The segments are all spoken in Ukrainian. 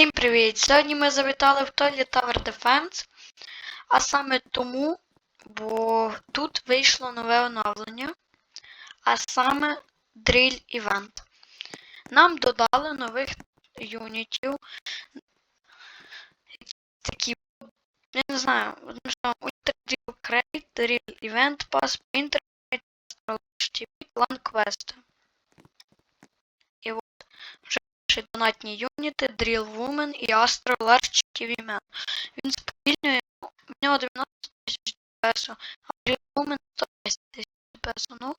Всім привіт! Сьогодні ми завітали в Toilet Tower Defense, а саме тому, бо тут вийшло нове оновлення, а саме Drill Event. Нам додали нових юнітів. Такі, я не знаю, Drill Crate, Drill Event Pass, Internet, Clan Quest. І от вже донатні юніти, Drill Woman і Large TV Man. Він сповільнює, в нього 90 тисяч ДПС, а Woman 110 тисяч ДПС. Ну,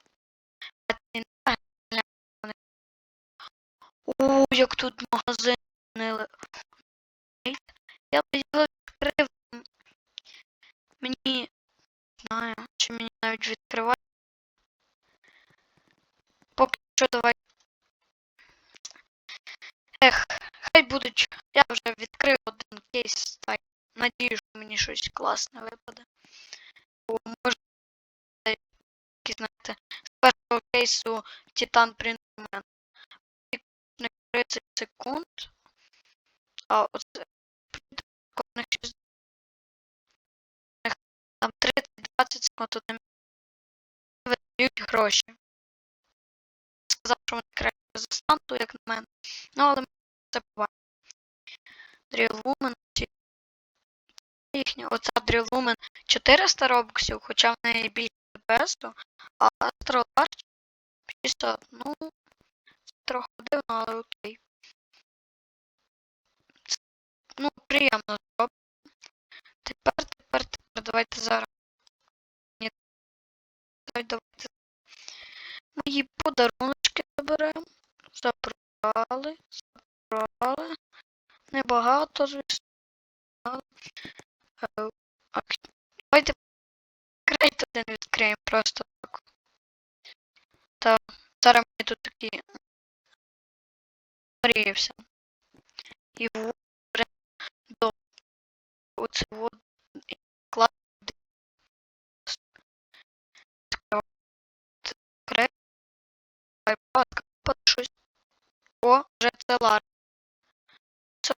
а ці не глянь. У, як тут магазин. Я б його відкрив. Мені, знаю, чи мені навіть відкривати. Поки що давай Ех, хай будуть. Я вже відкрив один кейс, так. Надію, що мені щось класне випаде. Бо може, знаєте, з першого кейсу Титан Принтермен. Не 30 секунд. А оце кожних 60. Там 30-20 секунд одним видають гроші. Сказав, що вони краще за станту, як на мене. Ну, але ми це побачимо. Woman, їхня, оця Drill 400 робоксів, хоча в неї більше ДПС, а Large 600. Ну, це трохи дивно, але окей. Це, ну, приємно зроблено. Тепер, тепер, тепер, давайте зараз. Давайте. Мої подаруночки заберемо. Забрали. Забрали. Небагато, звісно. е, Давайте крейт один відкриємо просто так. Та зараз мені тут такі мріявся. І в до оце от і клад крейт. Ай, щось. О, вже це лар. Це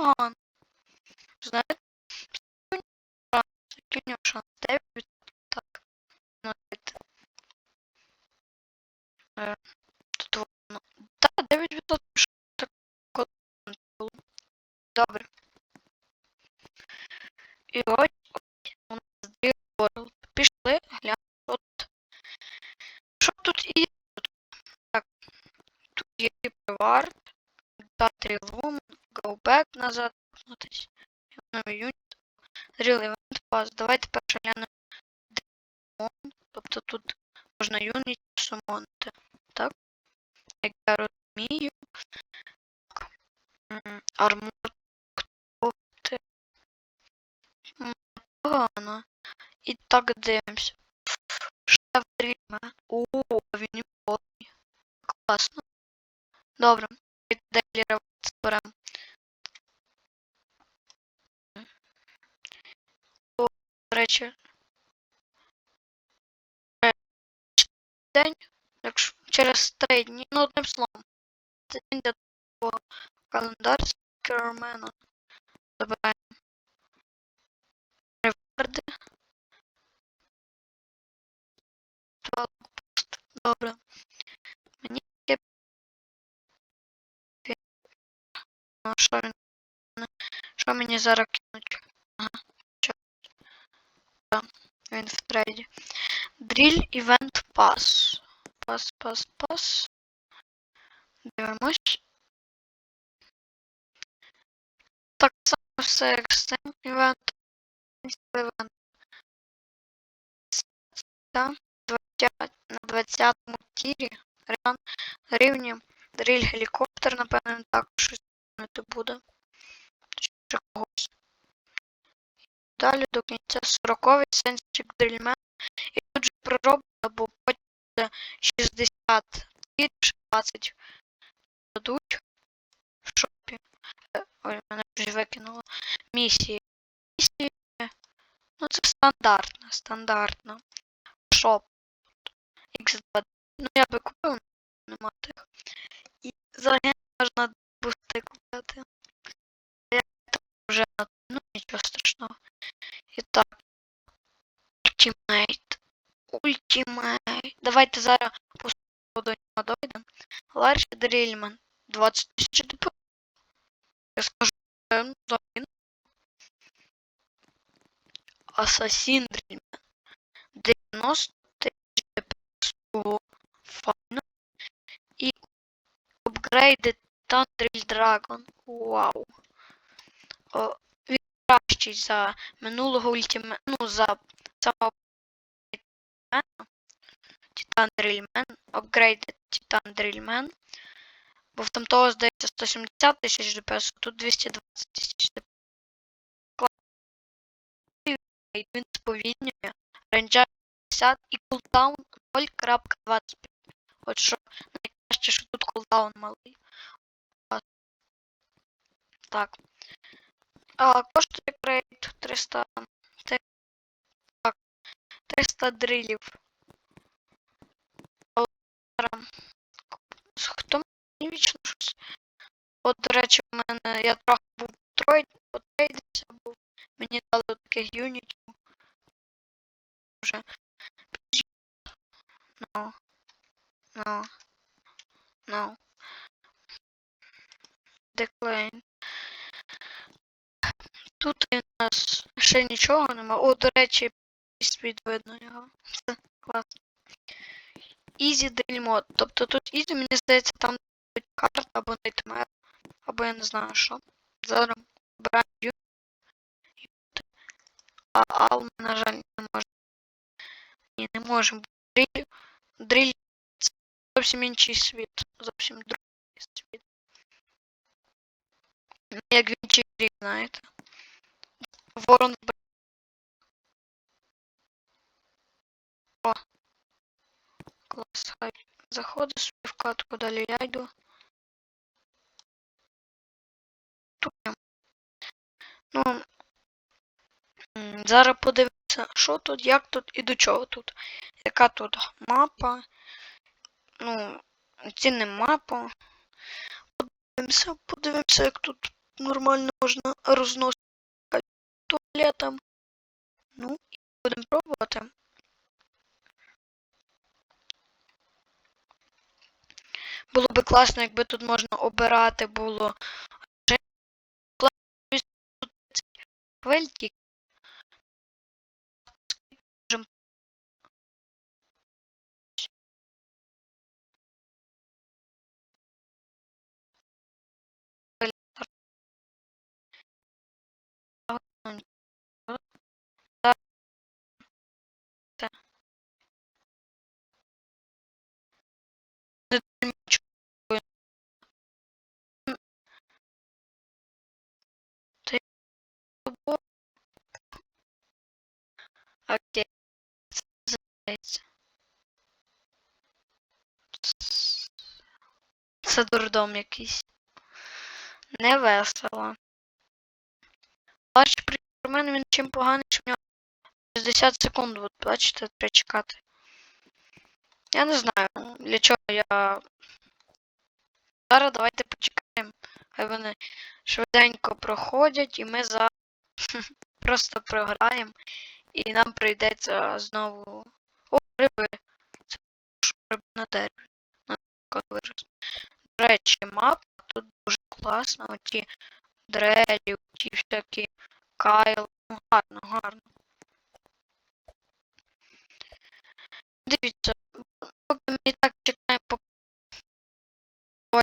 непогано. Знаєте, у нього шанс 9 так. Е, тут воно. Так, 9 відсотків було. Добре. І ось у нас дві World. Пішли. От. Що тут є? Тут, так. Тут є Reward, Battery Room, Go Back назад. Вернутись. Новий юніт. Real Event Pass. Давайте перше глянемо демон. Тобто тут можна юніт сумонити. Так? Як я розумію. М, День, якщо через три дні, ну одним словом. Це день для твого календар Кермена. Забираємо. Реварди. Блокпост. Добре. Мені є. Ну, що він? Що мені зараз кинуть? Ага. Чо? Да, він в трейді. Drill Event Pass. Пас, пас, пас. Дивимось. Так само все з цим. Івент. Та, 20, на 20 тірі рівні дріль гелікоптер, напевно, також щось змінити буде. Чи когось. Далі до кінця 40-й сенсчик дрільмен. І тут же пророблено, або потім 60 тисяч 20 дадуть в шопі. Е, ой, мене вже викинуло. Місії. Місії. Ну це стандартно, стандартно. Шоп. X2. Ну я би купив, нема тих. І за ген можна бусти купити. Я там вже ну нічого страшного. І так. Тімейт зараз по до нього дойдемо. Ларші Дрільман. 20 тисяч ДП. Я скажу, е, да, він. Асасін Дрільман. 90 тисяч ДП. Файно. І Upgraded Thunderil Dragon. Вау. О, він кращий за минулого ультиме... Ну, за самого Титан Дрільмен. Upgraded Titan Drillman. Бо в там здається, 170 тисяч ДПС, тут 220 тисяч ДПС. Він сповільнює. Ренджа 50 і кулдаун 0.25. От що найкраще, що тут кулдаун малий. Так. А, коштує крейт 300. Те- Так. 300 дрилів. Хто мені вічно щось? От, до речі, у мене я трохи був потрейдився був. Мені дали таких юнітів. Вже. No. No. No. Decline. Тут у нас ще нічого нема. О, до речі, світ видно його. Це класно. Easy Drill Mode. Тобто тут Easy, мені здається, там будуть карта або найтмер, або я не знаю що. Зараз обираємо View. А Ал, ми, на жаль, не можемо. Ні, не можемо. Дріль, дріль це зовсім інший світ. Зовсім другий світ. Не Як в іншій грі, знаєте. Ворон О. Клас, хай. Заходи собі в катку, далі я йду. Тут. Ну. Зараз подивимося, що тут, як тут і до чого тут. Яка тут мапа. Ну, це не мапа. Подивимося, подивимося, як тут нормально можна розносити туалетом. Ну, і будемо пробувати. Було би класно, якби тут можна обирати було хвильки. Окей. Це дурдом якийсь. Не весело. При мене він чим поганий, що в нього 60 секунд, от бачите, треба чекати. Я не знаю, для чого я. Зараз давайте почекаємо. Хай вони швиденько проходять і ми за просто програємо. І нам прийдеться знову. О, риби. Це на дереві. До речі, мапа тут дуже класна. Оті дрелі, ті всякі кайл. Ну, гарно, гарно. Дивіться, поки ми так чекаємо по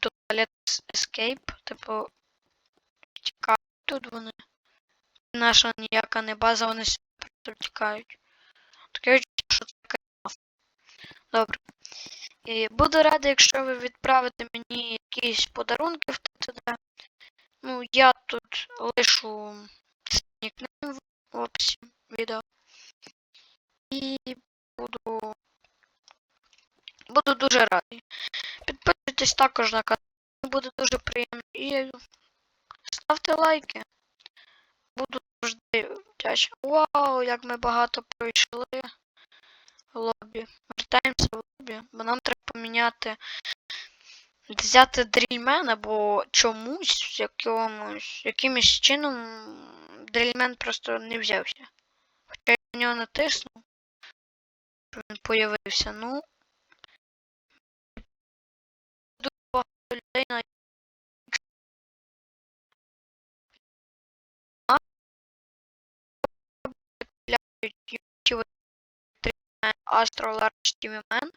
туалет. Escape, типу, тікають тут вони наша ніяка не база, вони сюди просто. Таке відчуття, що це кайф. Добре. І буду радий, якщо ви відправите мені якісь подарунки в ТТД. Ну, я тут лишу нікнейм в описі відео. І буду. Буду дуже радий. Підписуйтесь також на канал, буде дуже приємно. І ставте лайки. Буду завжди вдячний. Вау, як ми багато пройшли в лобі. Вертаємося в лобі, бо нам треба поміняти. Взяти дрільмен, або чомусь якомусь, якимось чином дрільмен просто не взявся. Хоча я на нього натиснув. він появився. Ну. Дуже багато людей на Astro Large TV Man,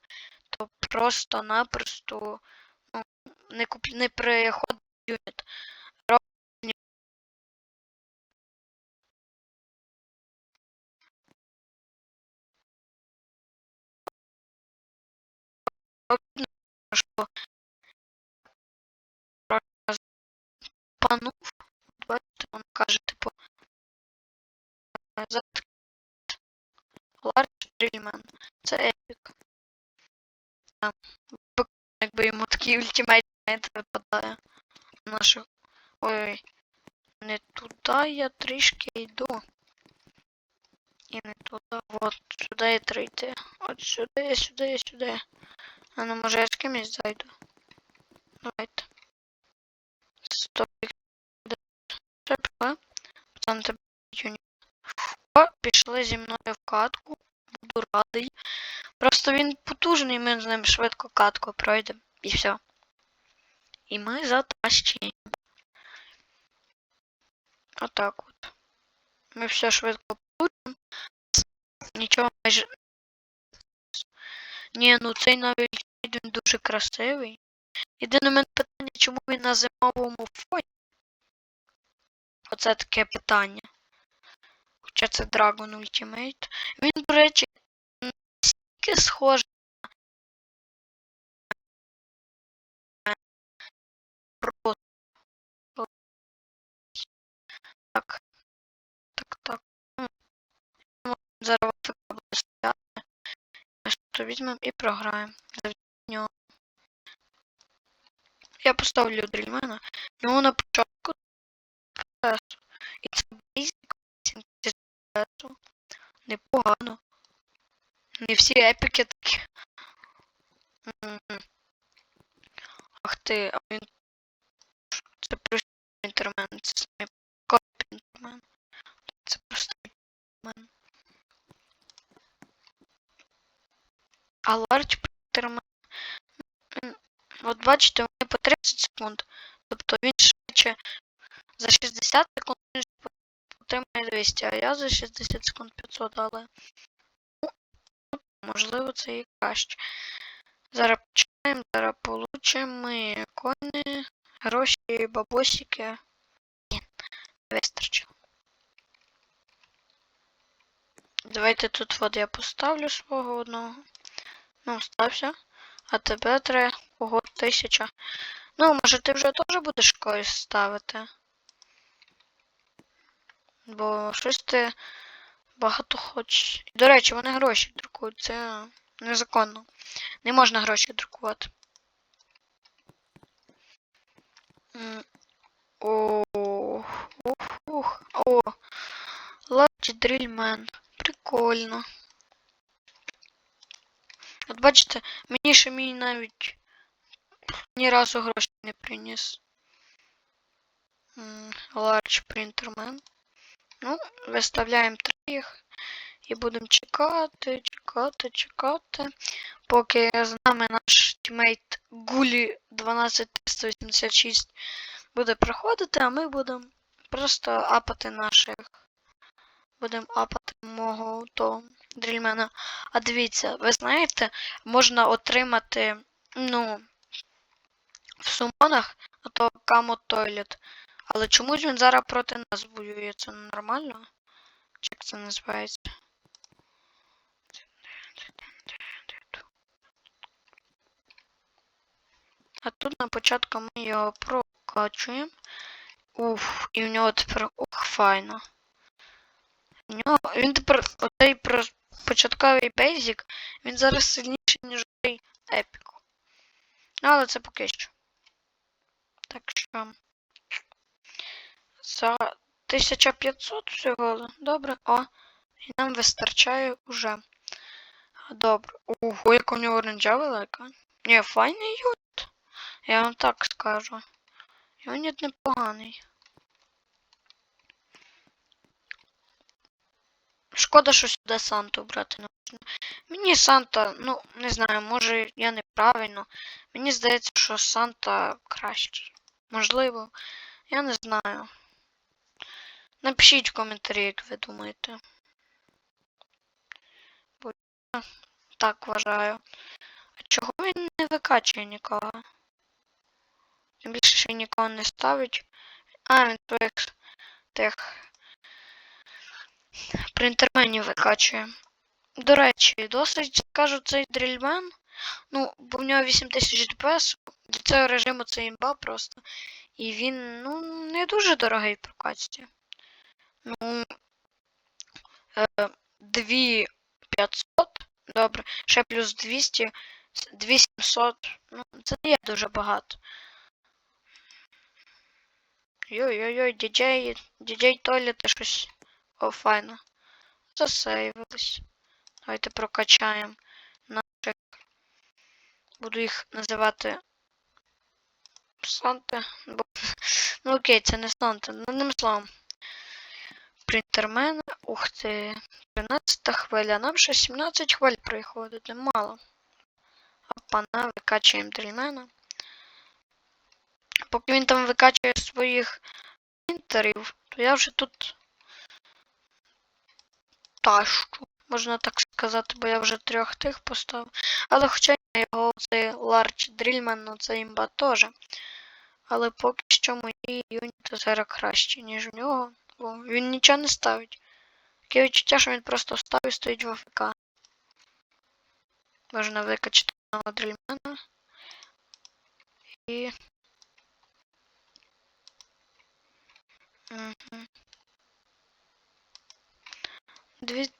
то просто-напросто ну, не, куп... не приходить юніт. Панув, бачите, він каже, типу, за Large Це епік. Бо- якби йому такий ультимейт випадає. Наших. Ой. Не туди я трішки йду. І не туди. Вот, сюди і трійти. От сюди, сюди, сюди. А ну може я з кимось зайду. Давайте. Все, пішли. Тебе. О, пішли зі мною в катку. Радий. Просто він потужний, ми з ним швидко катку пройдемо. І все. І ми затащимо. Отак от. Ми все швидко получимо. Нічого майже. Ні, ну цей навіть він дуже красивий. Єдине мене питання, чому він на зимовому фоні? Оце таке питання. Хоча це Dragon Ultimate. Він, до речі, просто. Так. Так, так. Зараз буде стояти. Ми то візьмемо і програємо. Нього. Я поставлю дрільмена. Йому на початку. І це 70 Непогано. Не всі епіки такі. Ах ти, а він. Це просто інтермен, це самі копі інтермен. Це просто інтермен. А ларч інтермен. От бачите, вони по 30 секунд. Тобто він швидше за 60 секунд отримає 200, а я за 60 секунд 500, але. Можливо, це і краще. Зараз починаємо, зараз получимо кони, гроші, бабосики. Блін, Вистачило. Давайте тут от я поставлю свого одного. Ну, стався. А тебе треба. Ого, тисяча. Ну, може ти вже теж будеш когось ставити. Бо щось ти багато хочеш. До речі, вони гроші друкують. Це незаконно. Не можна гроші друкувати. Ох, ух, ух. О, Large Drillman. Прикольно. От бачите, мені ще мій навіть ні разу гроші не приніс. Large Printerman. Ну, виставляємо три їх. І будемо чекати, чекати, чекати. Поки з нами наш тімейт Гулі 12386 буде проходити, а ми будемо просто апати наших. Будемо апати мого того дрільмена. А дивіться, ви знаєте, можна отримати, ну, в сумонах ото Камо Тойлет. Але чомусь він зараз проти нас воює. Це нормально? Чи як це називається? А тут на початку ми його прокачуємо. Уф, і в нього тепер ох, файно. В нього, він тепер оцей початковий бейзік, він зараз сильніший, ніж цей епік. Ну, але це поки що. Так що. За 1500 всього. Добре. О, і нам вистачає уже. Добре. Ого, як у нього ренджа велика. Ні, файний юніт. Я вам так скажу. Юніт непоганий. Шкода, що сюди Санту брати не можна. Мені Санта, ну, не знаю, може я неправильно. Мені здається, що Санта кращий. Можливо, я не знаю. Напишіть в коментарі, як ви думаєте. Бо я так вважаю. А чого він не викачує нікого? Тим більше, він нікого не ставить. А, він своїх тих принтерменів викачує. До речі, досить скажу цей дрільмен. Ну, бо в нього 8000 ДПС. Для цього режиму це імба просто. І він, ну, не дуже дорогий прокачці. Ну. Е, 2500. Добре. Ще плюс 200. 2700. Ну, це не є дуже багато. Йой-йой-йой, діджей, діджей Толі, ти щось. О, файно. Засейвились. Давайте прокачаємо наших. Буду їх називати Санта. Бо... Ну окей, це не Санта. Ну, одним словом. Принтермен. Ух ти. 13 хвиля. Нам ще 17 хвиль приходить. Мало. Опана, викачуємо дрільмена. Поки він там викачує своїх інтерів, то я вже тут тащу, можна так сказати, бо я вже трьох тих поставив. Але хоча його цей Large Drillman, ну це імба теж. Але поки що мої юніти зараз кращі, ніж у нього. Бо він нічого не ставить. Таке відчуття, що він просто став і стоїть в АФК. Можна викачати одного дрільмена. І. Угу. Дві.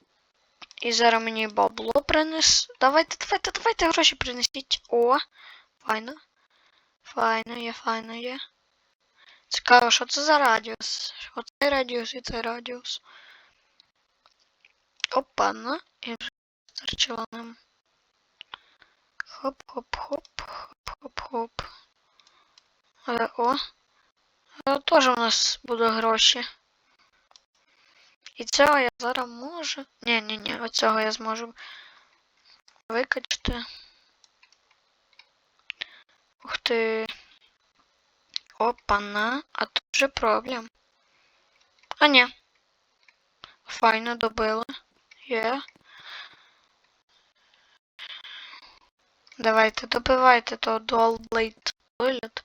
І зараз мені бабло принес. Давайте, давайте, давайте гроші принесіть. О, файно. Файно є, файно є. Цікаво, що це за радіус? Оцей радіус і цей радіус. Опа, на. І вже старчила нам. Хоп-хоп-хоп, хоп-хоп-хоп. Е, О. Е, Теж у нас будуть гроші. І цього я зараз можу. Ні, ні, ні, оцього я зможу викачати. Ух ти. Опа-на, а тут вже проблем. А ні. Файно добили. Є. Давайте, добивайте Dual Blade виліт.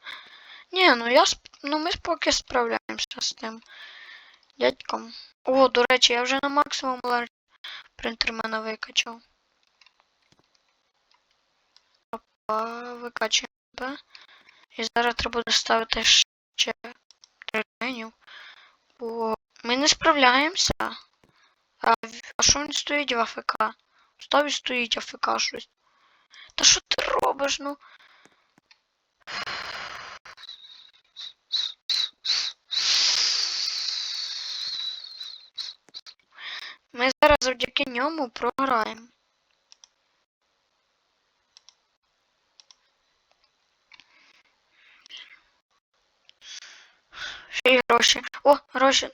Ні, ну я ну ми поки справляємося з тим дядьком. О, до речі, я вже на максимум ларч принтермена викачав. Опа, викачуємо. І зараз треба буде ставити ще тренів. Бо ми не справляємося. А, а що він стоїть в АФК? Став і стоїть АФК щось. Та що ти робиш, ну? Ми зараз завдяки ньому програємо. Ще й гроші. О, гроші.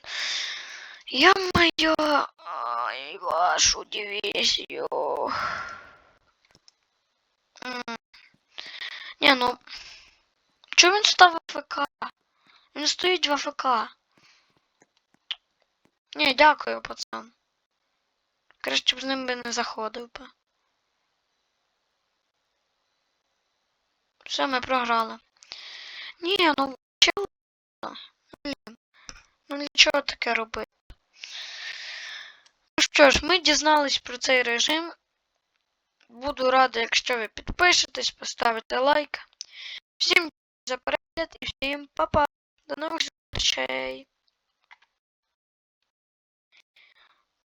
Я-моё, ай, вашу дивизию. М. Не, ну. Чого він став в АФК? Він стоїть в АФК. Ні, дякую, пацан. Краще б з ним би не заходив би. Все, ми програли. Ні, ну чел. Ну для чого таке робити? Ну що ж, ми дізнались про цей режим. Буду рада, якщо ви підпишетесь, поставите лайк. Всім за перегляд і всім па-па. До нових зустрічей.